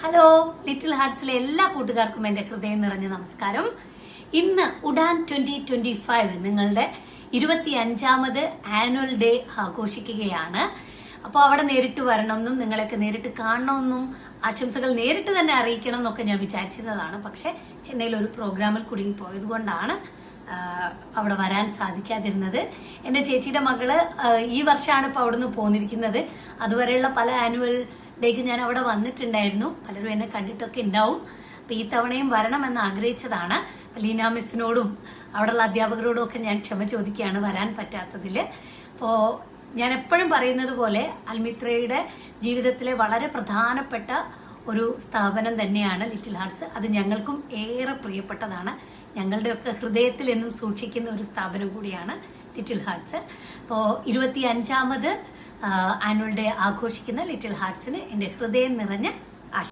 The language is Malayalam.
ഹലോ ലിറ്റിൽ ഹാർട്സിലെ എല്ലാ കൂട്ടുകാർക്കും എന്റെ ഹൃദയം നിറഞ്ഞ നമസ്കാരം. ഇന്ന് ഉഡാൻ ട്വന്റി ട്വന്റി ഫൈവ് നിങ്ങളുടെ ഇരുപത്തി അഞ്ചാമത് ആനുവൽ ഡേ ആഘോഷിക്കുകയാണ്. അപ്പോൾ അവിടെ നേരിട്ട് വരണമെന്നും നിങ്ങളൊക്കെ നേരിട്ട് കാണണമെന്നും ആശംസകൾ നേരിട്ട് തന്നെ അറിയിക്കണം എന്നൊക്കെ ഞാൻ വിചാരിച്ചിരുന്നതാണ്. പക്ഷേ ചെന്നൈയിൽ ഒരു പ്രോഗ്രാമിൽ കുടുങ്ങി കൊണ്ടാണ് അവിടെ വരാൻ സാധിക്കാതിരുന്നത്. എന്റെ ചേച്ചിയുടെ മകൾ ഈ വർഷമാണ് ഇപ്പോൾ അവിടുന്ന് പോന്നിരിക്കുന്നത്. അതുവരെയുള്ള പല ആനുവൽ ഡേക്ക് ഞാൻ അവിടെ വന്നിട്ടുണ്ടായിരുന്നു. പലരും എന്നെ കണ്ടിട്ടൊക്കെ ഉണ്ടാവും. അപ്പൊ ഈ തവണയും വരണമെന്ന് ആഗ്രഹിച്ചതാണ്. ലീന മിസ്സിനോടും അവിടെയുള്ള അധ്യാപകരോടും ഒക്കെ ഞാൻ ക്ഷമ ചോദിക്കുകയാണ് വരാൻ പറ്റാത്തതിൽ അപ്പോൾ ഞാൻ എപ്പോഴും പറയുന്നത് പോലെ അൽമിത്രയുടെ ജീവിതത്തിലെ വളരെ പ്രധാനപ്പെട്ട ഒരു സ്ഥാപനം തന്നെയാണ് ലിറ്റിൽ ഹാർട്സ് അത് ഞങ്ങൾക്കും ഏറെ പ്രിയപ്പെട്ടതാണ്. ഞങ്ങളുടെയൊക്കെ ഹൃദയത്തിൽ എന്നും സൂക്ഷിക്കുന്ന ഒരു സ്ഥാപനം കൂടിയാണ് ലിറ്റിൽ ഹാർട്സ് അപ്പോൾ ഇരുപത്തി അഞ്ചാമത് ആനുവൽ ഡേ ആഘോഷിക്കുന്ന ലിറ്റിൽ ഹാർട്സിന് എന്റെ ഹൃദയം നിറഞ്ഞ